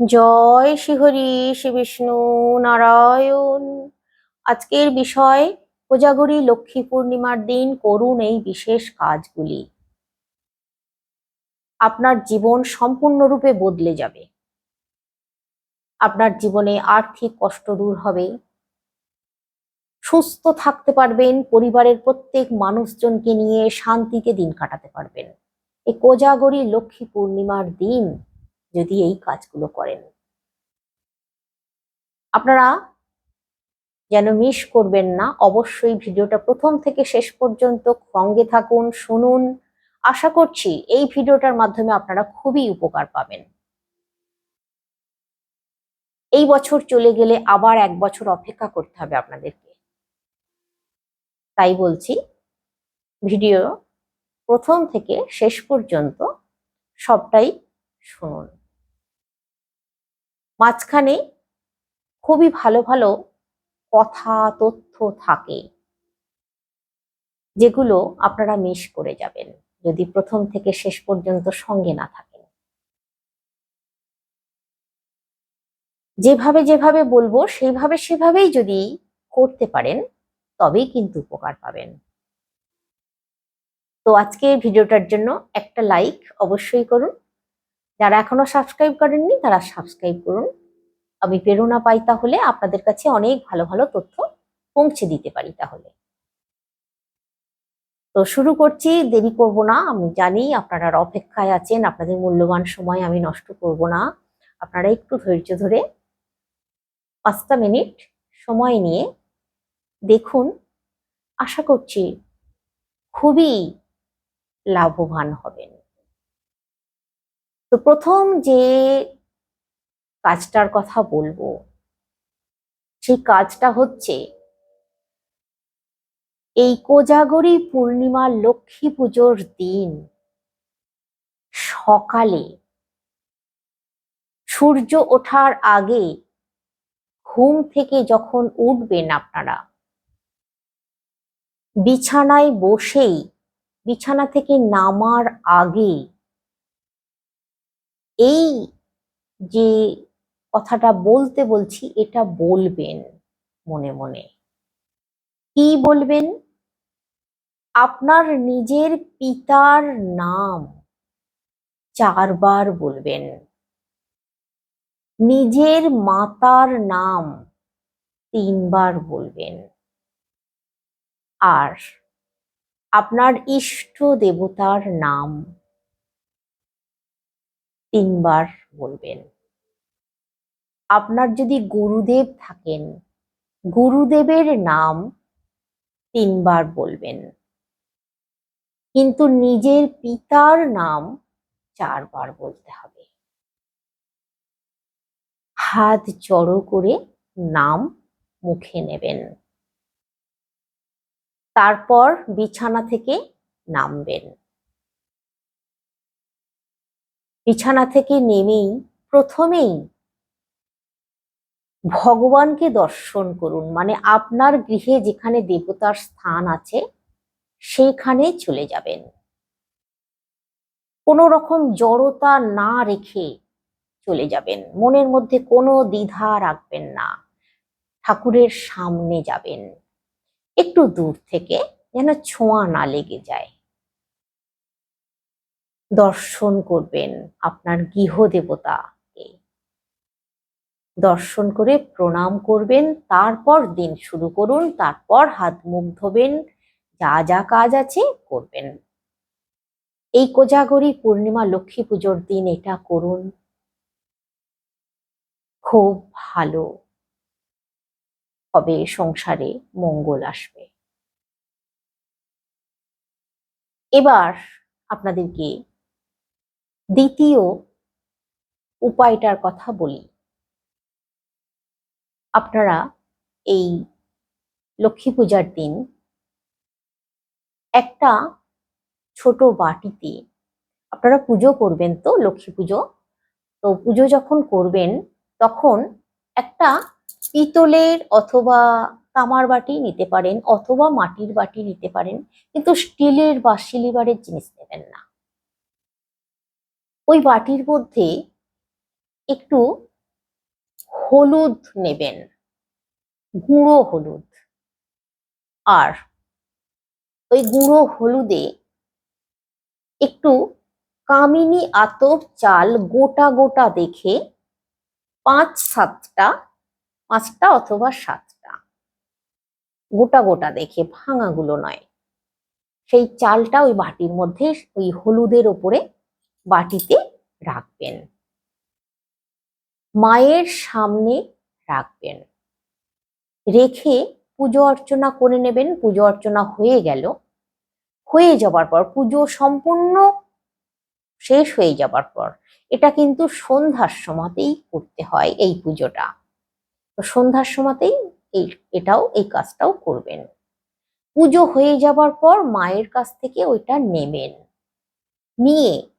জয় শ্রীহরি শ্রী বিষ্ণু নারায়ণ। আজকের বিষয় কোজাগরী লক্ষ্মী পূর্ণিমার দিন করুন এই বিশেষ কাজগুলি। আপনার জীবন সম্পূর্ণরূপে বদলে যাবে। আপনার জীবনে আর্থিক কষ্ট দূর হবে। সুস্থ থাকতে পারবেন, পরিবারের প্রত্যেক মানুষজনকে নিয়ে শান্তিতে দিন কাটাতে পারবেন। এই কোজাগরী লক্ষ্মী পূর্ণিমার দিন যদি এই কাজগুলো করেন। আপনারা যেন মিস করবেন না, অবশ্যই ভিডিওটা প্রথম থেকে শেষ পর্যন্ত সঙ্গে থাকুন, শুনুন। আশা করছি এই ভিডিওটার মাধ্যমে আপনারা খুবই উপকার পাবেন। এই বছর চলে গেলে আবার এক বছর অপেক্ষা করতে হবে আপনাদেরকে। তাই বলছি, ভিডিও প্রথম থেকে শেষ পর্যন্ত সবটাই শুনুন। মাঝখানে খুবই ভালো ভালো কথা, তথ্য থাকে যেগুলো আপনারা মিস করে যাবেন যদি প্রথম থেকে শেষ পর্যন্ত সঙ্গে না থাকেন। যেভাবে যেভাবে বলব, সেইভাবে সেভাবেই যদি করতে পারেন, তবেই কিন্তু উপকার পাবেন। তো আজকে ভিডিওটার জন্য একটা লাইক অবশ্যই করুন। যারা এখনও সাবস্ক্রাইব করেননি, তারা সাবস্ক্রাইব করুন। আমি প্রেরণা পাই তাহলে আপনাদের কাছে অনেক ভালো ভালো তথ্য পৌঁছে দিতে পারি তাহলে। তো শুরু করছি, দেরি করব না। আমি জানি আপনারা অপেক্ষায় আছেন, আপনাদের মূল্যবান সময় আমি নষ্ট করব না। আপনারা একটু ধৈর্য ধরে পাঁচটা মিনিট সময় নিয়ে দেখুন। আশা করছি খুবই লাভবান হবেন। তো প্রথম যে কাজটার কথা বলব, সেই কাজটা হচ্ছে এই কোজাগরী পূর্ণিমা লক্ষ্মী পুজোর দিন সকালে সূর্য ওঠার আগে ঘুম থেকে যখন উঠবেন আপনারা, বিছানায় বসেই, বিছানা থেকে নামার আগে এই যে কথাটা বলতে বলছি, এটা বলবেন মনে মনে। কি বলবেন? আপনার নিজের পিতার নাম চারবার বলবেন। নিজের মাতার নাম তিনবার বলবেন। আর আপনার ইষ্ট দেবতার নাম তিনবার বলবেন। আপনার যদি গুরুদেব থাকেন, গুরুদেবের নাম তিনবার বলবেন। কিন্তু নিজের পিতার নাম চারবার বলতে হবে। হাত জড়ো করে নাম মুখে নেবেন। তারপর বিছানা থেকে নামবেন। বিছানা থেকে নেমেই প্রথমেই ভগবানকে দর্শন করুন। মানে আপনার গৃহে যেখানে দেবতার স্থান আছে, সেইখানে চলে যাবেন। কোনো রকম জড়তা না রেখে চলে যাবেন। মনের মধ্যে কোনো দ্বিধা রাখবেন না। ঠাকুরের সামনে যাবেন। একটু দূর থেকে যেন ছোঁয়া না লেগে যায়। দর্শন করবেন আপনার গৃহ দেবতাকে দর্শন করে প্রণাম করবেন, তারপর দিন শুরু করুন, তারপর হাত মুখ ধোবেন, যা যা কাজ আছে করবেন। এই কোজাগরী পূর্ণিমা লক্ষ্মী পুজোর দিন এটা করুন। খুব ভালো হবে সংসারে মঙ্গল আসবে। এবার আপনাদেরকে দ্বিতীয় উপায়টার কথা বলি। আপনারা এই লক্ষ্মী পূজার দিন একটা ছোট বাটিতে, আপনারা পুজো করবেন তো লক্ষ্মী পুজো? তো পুজো যখন করবেন, তখন একটা পিতলের অথবা তামার বাটি নিতে পারেন অথবা মাটির বাটি নিতে পারেন, কিন্তু স্টিলের বা সিলিভারের জিনিস নেবেন না। ওই বাটির মধ্যে একটু হলুদ নেবেন, গুঁড়ো হলুদ। আর ওই গুঁড়ো হলুদে একটু কামিনী আতর চাল গোটা গোটা দেখে পাঁচ সাতটা, পাঁচটা অথবা সাতটা, গোটা গোটা দেখে, ভাঙাগুলো নয়। সেই চালটা ওই বাটির মধ্যে ওই হলুদের ওপরে বাটিতে রাখবেন। মায়ের সামনে রাখবেন। রেখে পুজো অর্চনা করে নেবেন। পুজো অর্চনা হয়ে গেল। হয়ে যাবার পর, পুজো সম্পূর্ণ শেষ হয়ে যাবার পর, এটা কিন্তু সন্ধ্যার সময়তেই করতে হয় এই পুজোটা। তো সন্ধ্যার সময়তেই এই, এটাও, এই কাজটাও করবেন। পুজো হয়ে যাবার পর মায়ের কাছ থেকে ওইটা নেবেন। নিয়ে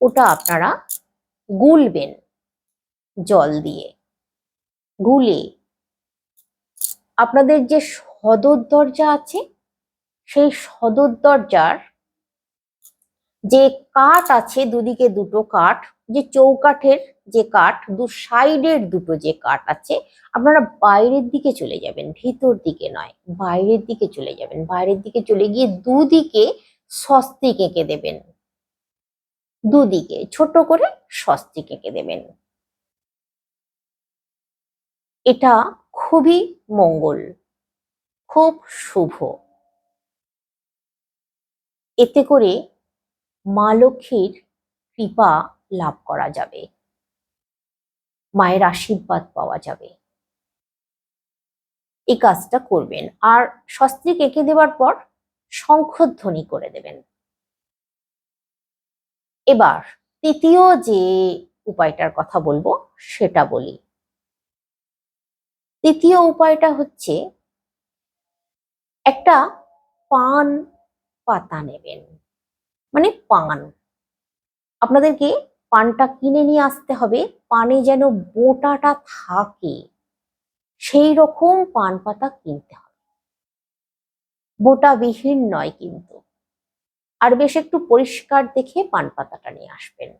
ওটা আপনারা গুলবেন জল দিয়ে। গুলে আপনাদের যে সদর দরজা আছে, সেই সদর দরজার যে কাঠ আছে, দুদিকে দুটো কাঠ, যে চৌকাঠের যে কাঠ, দু সাইডের দুটো যে কাঠ আছে, আপনারা বাইরের দিকে চলে যাবেন, ভিতর দিকে নয়, বাইরের দিকে চলে যাবেন। বাইরের দিকে চলে গিয়ে দুদিকে স্বস্তিক এঁকে দেবেন। দুদিকে, ছোট করে স্বস্তিক এঁকে দেবেন। এটা খুবই মঙ্গল, খুব শুভ। এতে করে মা লক্ষ্মীর কৃপা লাভ করা যাবে। মায়ের আশীর্বাদ পাওয়া যাবে। এই কাজটা করবেন। আর স্বস্তিক এঁকে দেওয়ার পর শঙ্খধ্বনি করে দেবেন। এবার তৃতীয় যে উপায়টার কথা বলব, সেটা বলি। তৃতীয় উপায়টা হচ্ছে একটা পান পাতা নেবেন। মানে পান। আপনাদেরকে পানটা কিনে নিয়ে আসতে হবে, পানে যেন বোটাটা থাকে, সেই রকম পান পাতা কিনতে হবে। বোটা বিহীন নয় কিন্তু। আর বেশ একটু পরিষ্কার দেখে পান পাতাটা নিয়ে আসবেন।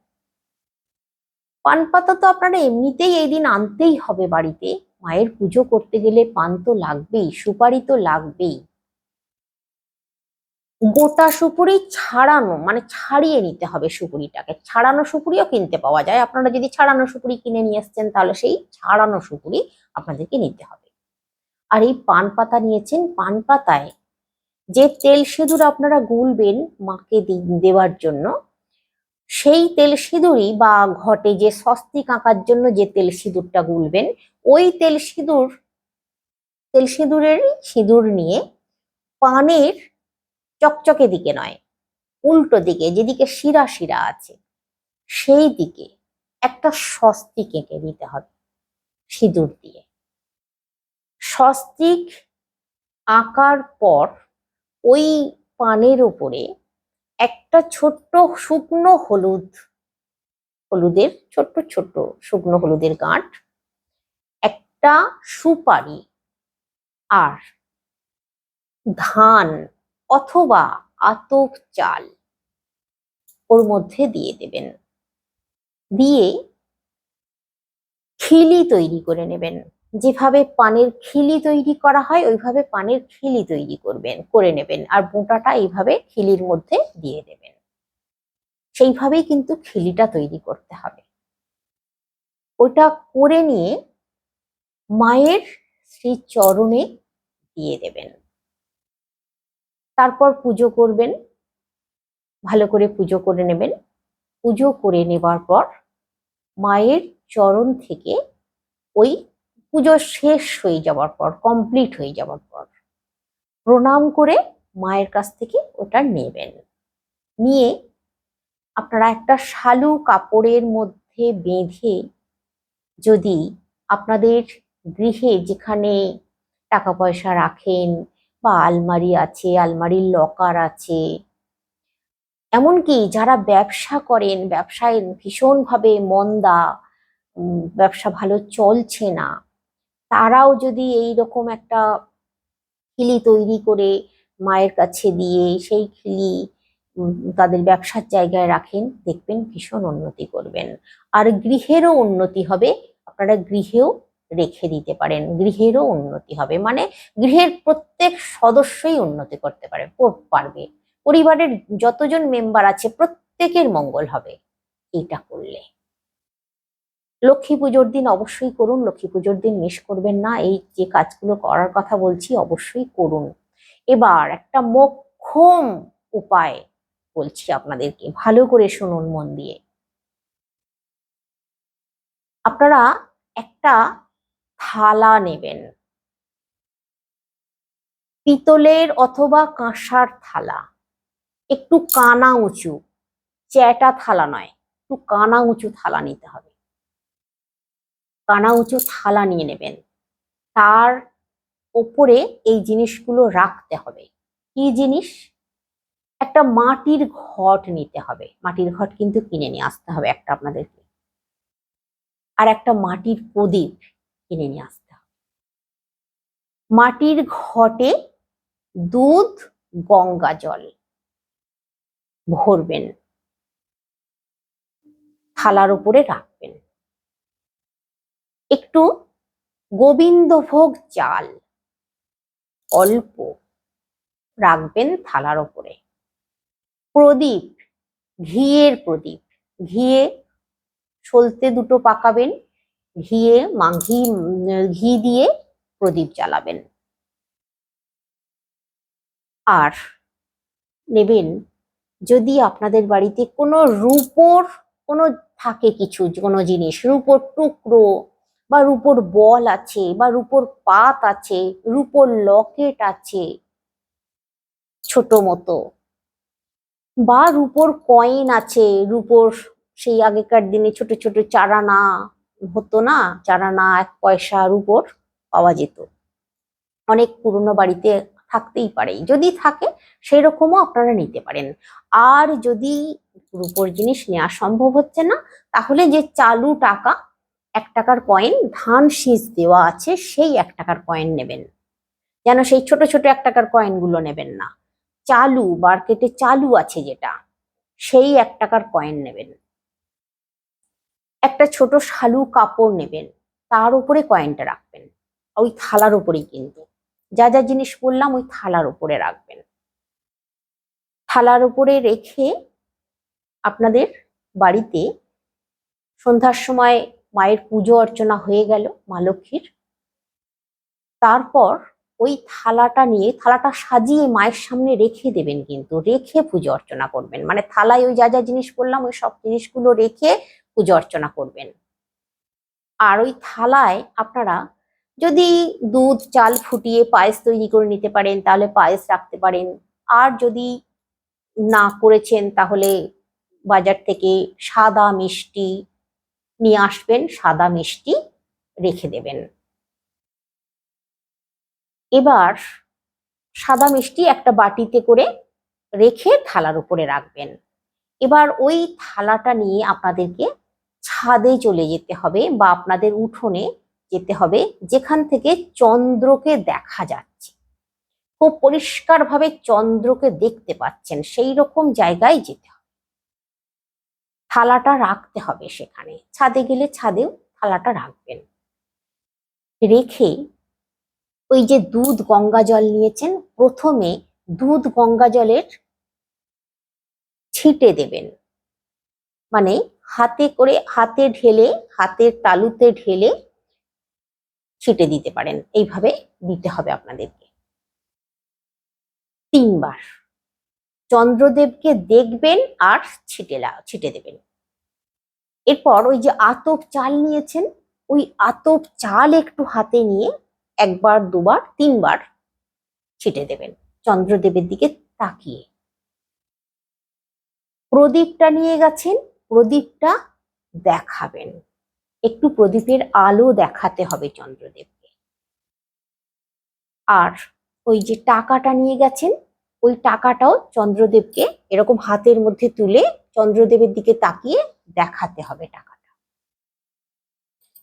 পান পাতা তো আপনারা এমনিতেই এই দিন আনতেই হবে বাড়িতে। মায়ের পুজো করতে গেলে পান তো লাগবেই, সুপারি তো লাগবেই। গোটা সুপুরি ছাড়ানো মানে ছাড়িয়ে নিতে হবে সুপুরিটাকে। ছাড়ানো সুপুরিও কিনতে পাওয়া যায়। আপনারা যদি ছাড়ানো সুপুরি কিনে নিয়ে এসছেন তাহলে সেই ছাড়ানো সুপুরি আপনাদেরকে নিতে হবে। আর এই পান পাতা নিয়েছেন, পান পাতায় যে তেল সিঁদুর আপনারা গুলবেন মাকে দেওয়ার জন্য, সেই তেল সিঁদুরই বা ঘটে যে স্বস্তিক আঁকার জন্য যে তেল সিঁদুরটা গুলবেন, ওই তেল সিঁদুর, তেল সিঁদুরের সিঁদুর নিয়ে পানের চকচকে দিকে নয়, উল্টো দিকে, যেদিকে শিরা শিরা আছে, সেই দিকে একটা স্বস্তিক এঁকে দিতে হবে সিঁদুর দিয়ে। স্বস্তিক আঁকার পর ওই পানের উপরে একটা ছোট্ট শুকনো হলুদ, হলুদের ছোট্ট ছোট্ট শুকনো হলুদের গাঁট, একটা সুপারি আর ধান অথবা আতপ চাল ওর মধ্যে দিয়ে দেবেন। দিয়ে খিলি তৈরি করে নেবেন। যেভাবে পানের খিলি তৈরি করা হয়, ওইভাবে পানের খিলি তৈরি করবেন, করে নেবেন। আর বোঁটাটা এইভাবে খিলির মধ্যে দিয়ে দেবেন। সেইভাবেই কিন্তু খিলিটা তৈরি করতে হবে। ওটা করে নিয়ে মায়ের শ্রী চরণে দিয়ে দেবেন। তারপর পুজো করবেন। ভালো করে পুজো করে নেবেন। পুজো করে নেবার পর মায়ের চরণ থেকে ওই পুজো শেষ হয়ে যাওয়ার পর কমপ্লিট হয়ে যাওয়ার পর, প্রণাম করে মায়ের কাছ থেকে ওটা নেবেন। নিয়ে আপনারা একটা শালু কাপড়ের মধ্যে বেঁধে যদি আপনাদের গৃহে যেখানে টাকা পয়সা রাখেন বা আলমারি আছে, আলমারির লকার আছে, এমনকি যারা ব্যবসা করেন, ব্যবসায় ভীষণভাবে মন্দা ব্যবসা ভালো চলছে না তারাও যদি এই রকম একটা খিলি তৈরি করে মায়ের কাছে দিয়ে সেই খিলি তাদের ব্যবসার জায়গায় রাখেন, দেখবেন ভীষণ উন্নতি করবেন। আর গৃহেরও উন্নতি হবে, আপনারা গৃহেও রেখে দিতে পারেন, গৃহেরও উন্নতি হবে। মানে গৃহের প্রত্যেক সদস্যই উন্নতি করতে পারে পারবে। পরিবারের যতজন মেম্বার আছে, প্রত্যেকের মঙ্গল হবে এটা করলে। লক্ষ্মী পুজোর দিন অবশ্যই করুন, লক্ষ্মী পুজোর দিন মিস করবেন না, এই যে কাজগুলো করার কথা বলছি অবশ্যই করুন। এবার একটা মোক্ষম উপায় বলছি আপনাদেরকে, ভালো করে শুনুন মন দিয়ে। আপনারা একটা থালা নেবেন। পিতলের অথবা কাঁসার থালা। একটু কানা উঁচু, চ্যাটা থালা নয়, একটু কানা উঁচু থালা নিতে হবে। কানা উঁচু থালা নিয়ে নেবেন। তার ওপরে এই জিনিসগুলো রাখতে হবে। কি জিনিস? একটা মাটির ঘট নিতে হবে। মাটির ঘট কিন্তু কিনে নিয়ে আসতে হবে একটা আপনাদেরকে। আর একটা মাটির প্রদীপ কিনে নিয়ে আসতে হবে। মাটির ঘটে দুধ, গঙ্গা জল ভরবেন। থালার উপরে রাখবেন। একটু গোবিন্দভোগ চাল অল্প রাখবেন থালার ওপরে। প্রদীপ, ঘিয়ের প্রদীপ। ঘিয়ে সলতে দুটো পাকাবেন, ঘিয়ে মা ঘি ঘি দিয়ে প্রদীপ জ্বালাবেন। আর নেবেন, যদি আপনাদের বাড়িতে কোনো রূপোর কোনো থাকে কিছু, কোনো জিনিস, রূপোর টুকরো বা রূপোর বল আছে বা রূপোর পাত আছে রূপোর লকেট আছে, ছোট মতো। বা রূপোর কয়েন আছে রূপোর সেই আগেকার দিনে ছোট ছোট চারানা হতো না, চারানা এক পয়সা রূপোর পাওয়া যেত। অনেক পুরনো বাড়িতে থাকতেই পারে, যদি থাকে সেই রকমও আপনারা নিতে পারেন। আর যদি রূপোর জিনিস নেওয়া সম্ভব হচ্ছে না, তাহলে যে চালু টাকা এক টাকার কয়েন ধান শীষ দেওয়া আছে, সেই এক টাকার কয়েন নেবেন। যেন সেই ছোট ছোট এক টাকার কয়েনগুলো নেবেন না। চালু মার্কেটে চালু আছে যেটা, সেই এক টাকার কয়েন নেবেন। একটা ছোট শালু কাপড় নেবেন, তার উপরে কয়েনটা রাখবেন, ওই থালার উপরেই কিন্তু। যা যা জিনিস বললাম, ওই থালার উপরে রাখবেন। থালার উপরে রেখে আপনাদের বাড়িতে সন্ধ্যার সময় মায়ের পুজো অর্চনা হয়ে গেল মা লক্ষ্মীর। তারপর ওই থালাটা নিয়ে, থালাটা সাজিয়ে মায়ের সামনে রেখে দেবেন কিন্তু, রেখে পুজো অর্চনা করবেন। মানে থালায় ওই যা যা জিনিস বললাম, ওই সব জিনিসগুলো রেখে পুজো অর্চনা করবেন। আর ওই থালায় আপনারা যদি দুধ, চাল ফুটিয়ে পায়েস তৈরি করে নিতে পারেন, তাহলে পায়েস রাখতে পারেন। আর যদি না করেছেন, তাহলে বাজার থেকে সাদা মিষ্টি নিয়ে আসবেন সাদা মিষ্টি রেখে দেবেন। এবার সাদা মিষ্টি একটা বাটিতে করে রেখে থালার উপরে রাখবেন। এবার ওই থালাটা নিয়ে আপনাদেরকে ছাদে চলে যেতে হবে বা আপনাদের উঠোনে যেতে হবে, যেখান থেকে চন্দ্রকে দেখা যাচ্ছে। খুব পরিষ্কারভাবে চন্দ্রকে দেখতে পাচ্ছেন, সেই রকম জায়গায় যেতে হবে থালাটা রাখতে হবে সেখানে। ছাদে গেলে ছাদেও থালাটা রাখবেন। রেখে ওই যে দুধ গঙ্গা জল নিয়েছেন, প্রথমে দুধ গঙ্গা জলের ছিটে দেবেন। মানে হাতে করে হাতে ঢেলে, হাতের তালুতে ঢেলে ছিটে দিতে পারেন। এইভাবে দিতে হবে আপনাদেরকে। তিনবার। চন্দ্রদেবকে দেখবেন আর ছিটে ছিটে দেবেন। এরপর ওই যে আতপ চাল নিয়েছেন, ওই আতপ চাল একটু হাতে নিয়ে একবার, দুবার, তিনবার ছিটে দেবেন চন্দ্রদেবের দিকে তাকিয়ে। প্রদীপটা নিয়ে গেছেন, প্রদীপটা দেখাবেন। একটু প্রদীপের আলো দেখাতে হবে চন্দ্রদেবকে। আর ওই যে টাকাটা নিয়ে গেছেন ওই টাকাটাও চন্দ্রদেবকে এরকম হাতের মধ্যে তুলে চন্দ্রদেবের দিকে তাকিয়ে দেখাতে হবে টাকাটা।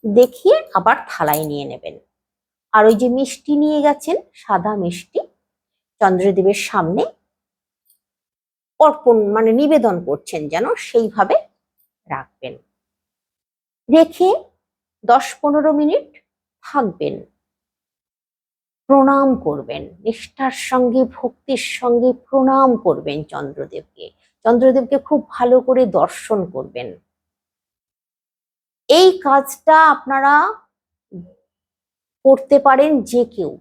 দেখিয়ে আবার থালায় নিয়ে নেবেন। আর ওই যে মিষ্টি নিয়ে গেছেন, সাদা মিষ্টি, চন্দ্রদেবের সামনে অর্পণ মানে নিবেদন করছেন যেন সেইভাবে রাখবেন। রেখে দশ পনেরো মিনিট থাকবেন। প্রণাম করবেন। নিষ্ঠার সঙ্গে, ভক্তির সঙ্গে প্রণাম করবেন চন্দ্রদেবকে। চন্দ্রদেবকে খুব ভালো করে দর্শন করবেন। এই কাজটা আপনারা করতে পারেন যে কেউ।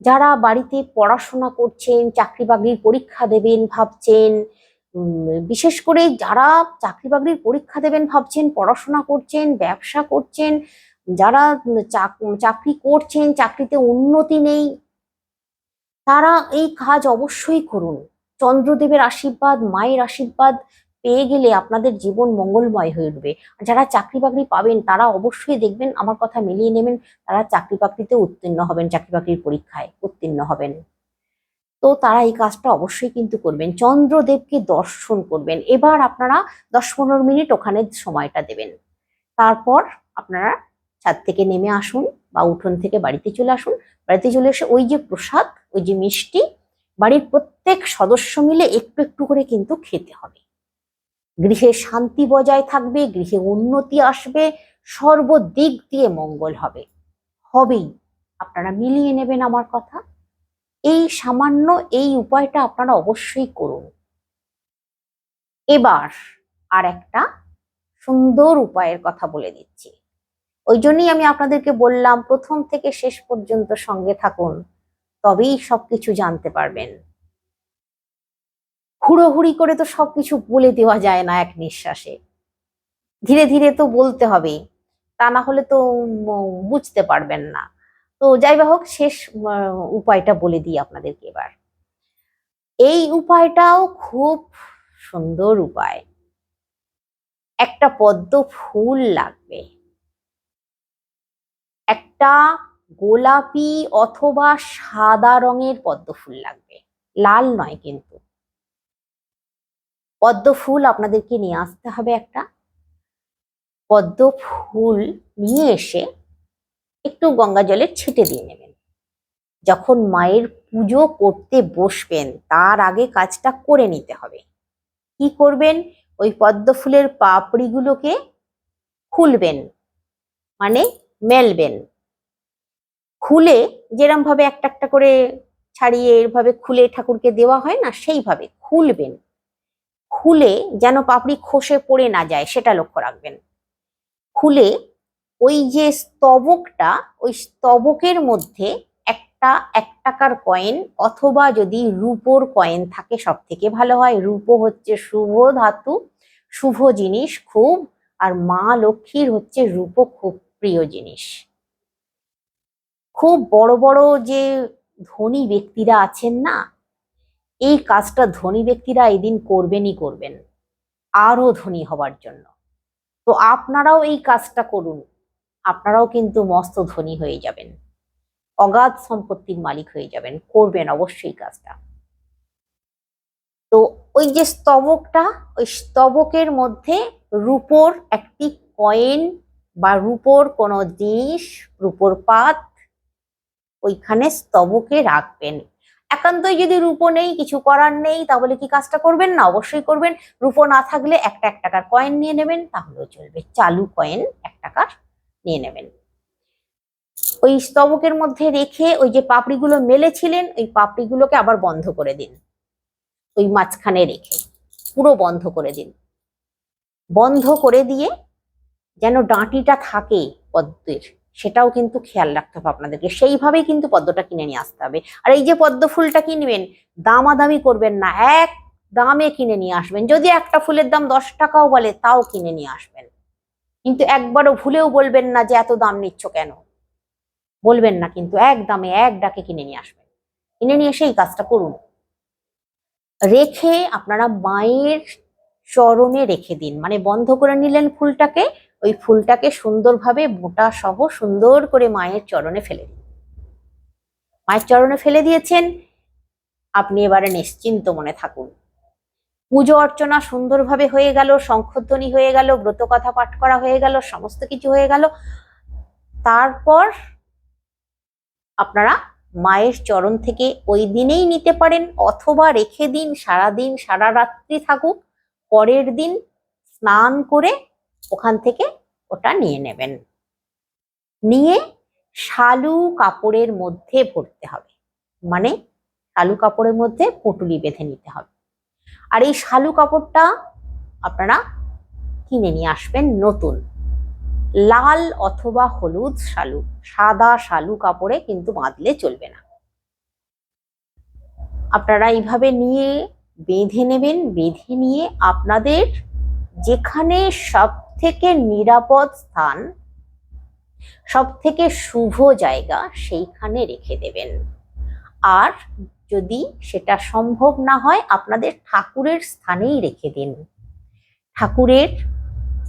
যারা বাড়িতে পড়াশোনা করছেন, চাকরি বাকরির পরীক্ষা দেবেন ভাবছেন বিশেষ করে যারা চাকরি বাকরির পরীক্ষা দেবেন ভাবছেন, পড়াশোনা করছেন, ব্যবসা করছেন যারা চাকরি করছেন, চাকরিতে উন্নতি নেই, তারা এই কাজ অবশ্যই করুন। চন্দ্রদেবের আশীর্বাদ, মায়ের আশীর্বাদ পেয়ে গেলে আপনাদের জীবন মঙ্গলময় হয়ে উঠবে। যারা চাকরি বাকরি পাবেন, তারা অবশ্যই দেখবেন, আমার কথা মিলিয়ে নেবেন, তারা চাকরি বাকরিতে উত্তীর্ণ হবেন চাকরি বাকরির পরীক্ষায় উত্তীর্ণ হবেন। তো তারা এই কাজটা অবশ্যই কিন্তু করবেন। চন্দ্রদেবকে দর্শন করবেন। এবার আপনারা দশ পনেরো মিনিট ওখানে সময়টা দেবেন। তারপর আপনারা ছাদ থেকে নেমে আসুন বা উঠোন থেকে বাড়িতে চলে আসুন। বাড়িতে চলে এসে ওই যে প্রসাদ, ওই যে মিষ্টি, বাড়ির প্রত্যেক সদস্য মিলে একটু একটু করে কিন্তু খেতে হবে। গৃহে শান্তি বজায় থাকবে, গৃহে উন্নতি আসবে, সর্বদিক দিয়ে মঙ্গল হবে। হবেই। আপনারা মিলিয়ে নেবেন আমার কথা। এই সামান্য এই উপায়টা আপনারা অবশ্যই করুন। এবার আর একটা সুন্দর উপায়ের কথা বলে দিচ্ছি। ওই জন্যই আমি আপনাদেরকে বললাম, প্রথম থেকে শেষ পর্যন্ত সঙ্গে থাকুন, তবেই সবকিছু জানতে পারবেন। হুড়োহুড়ি করে তো সবকিছু বলে দেওয়া যায় না এক নিঃশ্বাসে। ধীরে ধীরে তো বলতে হবে, তা না হলে তো বুঝতে পারবেন না। তো যাই হোক, শেষ উপায়টা বলে দিই আপনাদেরকে এবার। এই উপায়টাও খুব সুন্দর উপায়। একটা পদ্ম ফুল লাগবে। একটা গোলাপি অথবা সাদা রঙের পদ্ম ফুল লাগবে। লাল নয় কিন্তু। পদ্ম ফুল আপনাদেরকে নিয়ে আসতে হবে একটা। পদ্ম ফুল নিয়ে এসে একটু গঙ্গা জলে ছিটে দিয়ে নেবেন। যখন মায়ের পুজো করতে বসবেন, তার আগে কাজটা করে নিতে হবে। কি করবেন? ওই পদ্ম ফুলের পাপড়িগুলোকে খুলবেন। মানে মেলবেন। খুলে যেরম ভাবে একটা একটা করে ছাড়িয়ে এভাবে খুলে ঠাকুরকে দেওয়া হয় না, সেইভাবে খুলবেন। খুলে যেন পাপড়ি খসে পড়ে না যায়, সেটা লক্ষ্য রাখবেন। খুলে ওই যে স্তবকটা, ওই স্তবকের মধ্যে একটা এক টাকার কয়েন অথবা যদি রূপোর কয়েন থাকে সব থেকে ভালো হয়। রূপো হচ্ছে শুভ ধাতু, শুভ জিনিস খুব, আর মা লক্ষ্মীর হচ্ছে রূপো খুব প্রিয় জিনিস। খুব বড় বড় যে ধনী ব্যক্তিরা আছেন না, এই কাজটা ধনী ব্যক্তিরা এদিন করবেনই করবেন আরও ধনী হবার জন্য। তো আপনারাও এই কাজটা করুন, আপনারাও কিন্তু মস্ত ধনী হয়ে যাবেন, অগাধ সম্পত্তির মালিক হয়ে যাবেন, করবেন অবশ্যই কাজটা। তো ওই যে স্তবকটা, ওই স্তবকের মধ্যে রূপোর একটি কয়েন বা রূপোর কোনো জিনিস রূপোর পাত, ওইখানে স্তবকে রাখবেন। একান্তই যদি রূপো নেই, কিছু করার নেই, তাহলে কি কাজটা করবেন না? অবশ্যই করবেন। রূপো না থাকলে একটা, এক টাকার কয়েন নিয়ে নেবেন, তাহলেও চলবে। চালু কয়েন এক টাকার নিয়ে নেবেন। ওই স্তবকের মধ্যে রেখে ওই যে পাপড়িগুলো মেলেছিলেন, ওই পাপড়িগুলোকে আবার বন্ধ করে দিন। ওই মাঝখানে রেখে, পুরো বন্ধ করে দিন। বন্ধ করে দিয়ে যেন ডাঁটিটা থাকে পদ্মের, সেটাও কিন্তু খেয়াল রাখতে হবে আপনাদেরকে। সেইভাবেই কিন্তু পদ্মটা কিনে নিয়ে আসতে হবে। আর এই যে পদ্ম ফুলটা কিনবেন, দামাদামি করবেন না, এক দামে কিনে নিয়ে আসবেন। যদি একটা ফুলের দাম দশ টাকাও বলে, তাও কিনে নিয়ে আসবেন। কিন্তু একবারও ভুলেও বলবেন না যে এত দাম নিচ্ছ কেন। বলবেন না কিন্তু এক দামে এক ডাকে কিনে নিয়ে আসবেন। কিনে নিয়ে এসে এই কাজটা করুন। রেখে আপনারা মায়ের চরণে রেখে দিন। মানে বন্ধ করে নিলেন ফুলটাকে ওই ফুলটাকে সুন্দরভাবে মোটা সহ সুন্দর করে মায়ের চরণে ফেলে দিন মায়ের চরণে ফেলে দিয়েছেন। আপনি এবারে নিশ্চিন্ত মনে থাকুন। পুজো অর্চনা সুন্দরভাবে হয়ে গেল, শঙ্খধ্বনি হয়ে গেল ব্রত কথা পাঠ করা হয়ে গেল, সমস্ত কিছু হয়ে গেল। তারপর আপনারা মায়ের চরণ থেকে ওই দিনেই নিতে পারেন অথবা রেখে দিন, সারাদিন, সারা রাত্রি থাকুক। পরের দিন স্নান করে ওখান থেকে ওটা নিয়ে নেবেন। নিয়ে শালু কাপড়ের মধ্যে ভরতে হবে। মানে শালু কাপড়ের মধ্যে পুঁটুলি বেঁধে নিতে হবে। আর এই শালু কাপড়টা আপনারা কিনে নিয়ে আসবেন নতুন। লাল অথবা হলুদ শালু, সাদা শালু কাপড়ে কিন্তু বাঁধলে চলবে না। আপনারা এইভাবে নিয়ে বেঁধে নেবেন, বেঁধে নিয়ে আপনাদের যেখানে সব থেকে নিরাপদ স্থান সব থেকে শুভ জায়গা সেইখানে রেখে দেবেন। আর যদি সেটা সম্ভব না হয়, আপনাদের ঠাকুরের স্থানেই রেখে দিন। ঠাকুরের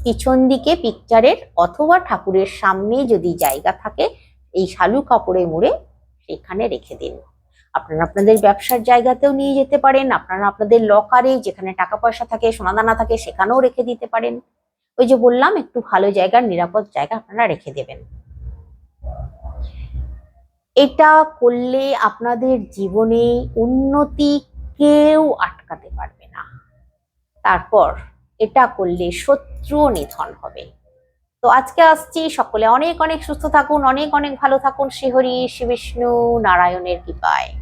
পিছন দিকে পিকচারের অথবা ঠাকুরের সামনে যদি জায়গা থাকে, এই শালু কাপড়ে মুড়ে সেখানে রেখে দিন। আপনারা আপনাদের ব্যবসার জায়গাতেও নিয়ে যেতে পারেন, আপনারা আপনাদের লকারে যেখানে টাকা পয়সা থাকে, সোনাদানা থাকে, সেখানেও রেখে দিতে পারেন। ওই যে বললাম, একটু ভালো জায়গার, নিরাপদ জায়গা আপনারা রেখে দেবেন। এটা করলে আপনাদের জীবনে উন্নতি কেউ আটকাতে পারবে না। তারপর এটা করলে শত্রু নিধন হবে। তো আজকে আসছি, সকলে অনেক অনেক সুস্থ থাকুন, অনেক অনেক ভালো থাকুন। শ্রীহরি, শ্রী বিষ্ণু, নারায়ণের কৃপায়।